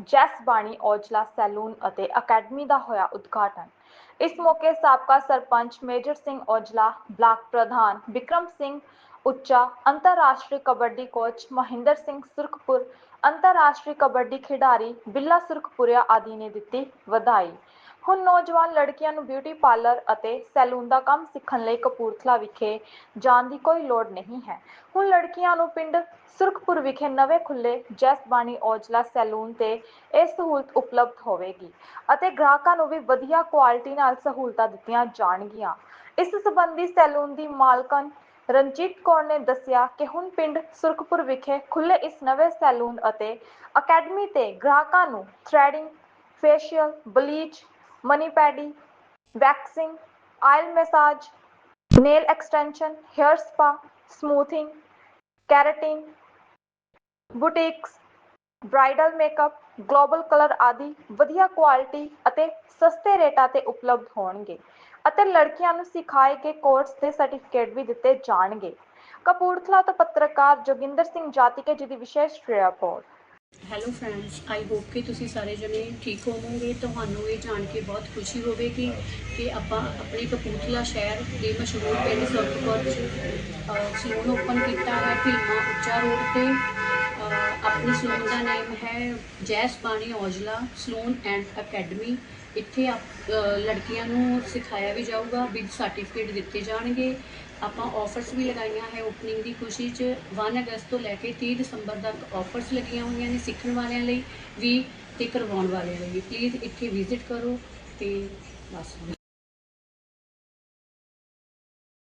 ਜੈਸ Bani Aujla salon ਅਤੇ academy ਦਾ ਹੋਇਆ ਉਦਘਾਟਨ। ਇਸ ਮੌਕੇ ਸਾਬਕਾ ਸਰਪੰਚ ਮੇਜਰ ਸਿੰਘ ਔਜਲਾ, ਬਲਾਕ ਪ੍ਰਧਾਨ ਵਿਕਰਮ ਸਿੰਘ ਉੱਚਾ, ਅੰਤਰਰਾਸ਼ਟਰੀ ਕਬੱਡੀ ਕੋਚ ਮਹਿੰਦਰ ਸਿੰਘ ਸੁਰਖਪੁਰ, ਅੰਤਰਰਾਸ਼ਟਰੀ ਕਬੱਡੀ ਖਿਡਾਰੀ ਬਿੱਲਾ ਸੁਰਖਪੁਰੀਆ ਆਦਿ ਨੇ ਦਿੱਤੀ ਵਧਾਈ। ਹੁਣ ਨੌਜਵਾਨ ਲੜਕੀਆਂ ਨੂੰ ਬਿਊਟੀ ਪਾਰਲਰ ਅਤੇ ਸੈਲੂਨ ਦਾ ਕੰਮ ਸਿੱਖਣ ਲਈ ਕਪੂਰਥਲਾ ਵਿਖੇ ਜਾਣ ਦੀ ਕੋਈ ਲੋੜ ਨਹੀਂ ਹੈ। ਹੁਣ ਲੜਕੀਆਂ ਨੂੰ ਪਿੰਡ ਸੁਰਖਪੁਰ ਵਿਖੇ ਨਵੇਂ ਖੁੱਲੇ ਜੈਸ ਔਜਲਾ ਸੈਲੂਨ ਤੇ ਇਹ ਸਹੂਲਤ ਉਪਲਬਧ ਹੋਵੇਗੀ ਅਤੇ ਗ੍ਰਾਹਕਾਂ ਨੂੰ ਵੀ ਵਧੀਆ ਕੁਆਲਿਟੀ ਨਾਲ ਸਹੂਲਤਾਂ ਦਿੱਤੀਆਂ ਜਾਣਗੀਆਂ। ਇਸ ਸੰਬੰਧੀ ਸੈਲੂਨ ਦੀ ਮਾਲਕਨ ਰਣਜੀਤ ਕੌਰ ਨੇ ਦੱਸਿਆ ਕਿ ਹੁਣ ਪਿੰਡ ਸੁਰਖਪੁਰ ਵਿਖੇ ਖੁੱਲੇ ਇਸ ਨਵੇਂ ਸੈਲੂਨ ਅਤੇ ਅਕੈਡਮੀ ਤੇ ਗ੍ਰਾਹਕਾਂ ਨੂੰ threading facial bleach mani pedi, waxing, oil massage nail extension hair spa smoothing keratin boutiques bridal makeup, global colour ਆਦਿ ਵਧੀਆ ਕੁਆਲਿਟੀ ਅਤੇ ਸਸਤੇ ਰੇਟਾਂ ਤੇ ਉਪਲਬਧ ਹੋਣਗੇ ਅਤੇ ਲੜਕੀਆਂ ਨੂੰ ਸਿਖਾਏ ਗਏ ਕੋਰਸ ਦੇ ਸਰਟੀਫਿਕੇਟ ਵੀ ਦਿੱਤੇ ਜਾਣਗੇ। ਕਪੂਰਥਲਾ ਤੋਂ ਪੱਤਰਕਾਰ ਜੋਗਿੰਦਰ ਸਿੰਘ ਜਾਤੀਕੇ ਜੀ ਦੀ ਵਿਸ਼ੇਸ਼ report. Hello friends I hope ਕਿ ਤੁਸੀਂ ਸਾਰੇ ਜਣੇ ਠੀਕ ਹੋਵੋਗੇ, ਤੁਹਾਨੂੰ ਇਹ ਜਾਣ ਕੇ ਬਹੁਤ ਖੁਸ਼ੀ ਹੋਵੇਗੀ ਕਿ ਆਪਾਂ ਆਪਣੇ ਕਪੂਰਥਲਾ ਸ਼ਹਿਰ ਦੇ ਮਸ਼ਹੂਰ ਪਿੰਡ ਸੁਰਖਪੁਰ 'ਚ ਸਲੂਨ ਓਪਨ ਕੀਤਾ ਹੈ ਭੀਮਾ ਉੱਚਾ ਰੋਡ ਤੇ ਆਪਣੇ ਸਲੂਨ ਦਾ ਨਾਮ ਹੈ ਜੈਸ Bani Aujla, salon and academy. ਇੱਥੇ ਆਪ- ਲੜਕੀਆਂ ਨੂੰ ਸਿਖਾਇਆ ਵੀ ਜਾਊਗਾ ਵਿਦ ਸਰਟੀਫਿਕੇਟ ਦਿੱਤੇ ਜਾਣਗੇ। ਆਪਾਂ ਆਫਰਸ ਵੀ ਲਗਾਈਆਂ ਹੈ ਓਪਨਿੰਗ ਦੀ ਖੁਸ਼ੀ 'ਚ। 1 ਅਗਸਤ ਤੋਂ ਲੈ ਕੇ 30 ਦਸੰਬਰ ਤੱਕ ਆਫਰਸ ਲੱਗੀਆਂ ਹੋਈਆਂ ਨੇ ਸਿੱਖਣ ਵਾਲਿਆਂ ਲਈ ਵੀ ਤੇ ਕਰਵਾਉਣ ਵਾਲਿਆਂ ਲਈ ਵੀ। ਪਲੀਜ਼ ਇੱਥੇ ਵਿਜ਼ਿਟ ਕਰੋ ਤੇ ਬਸ।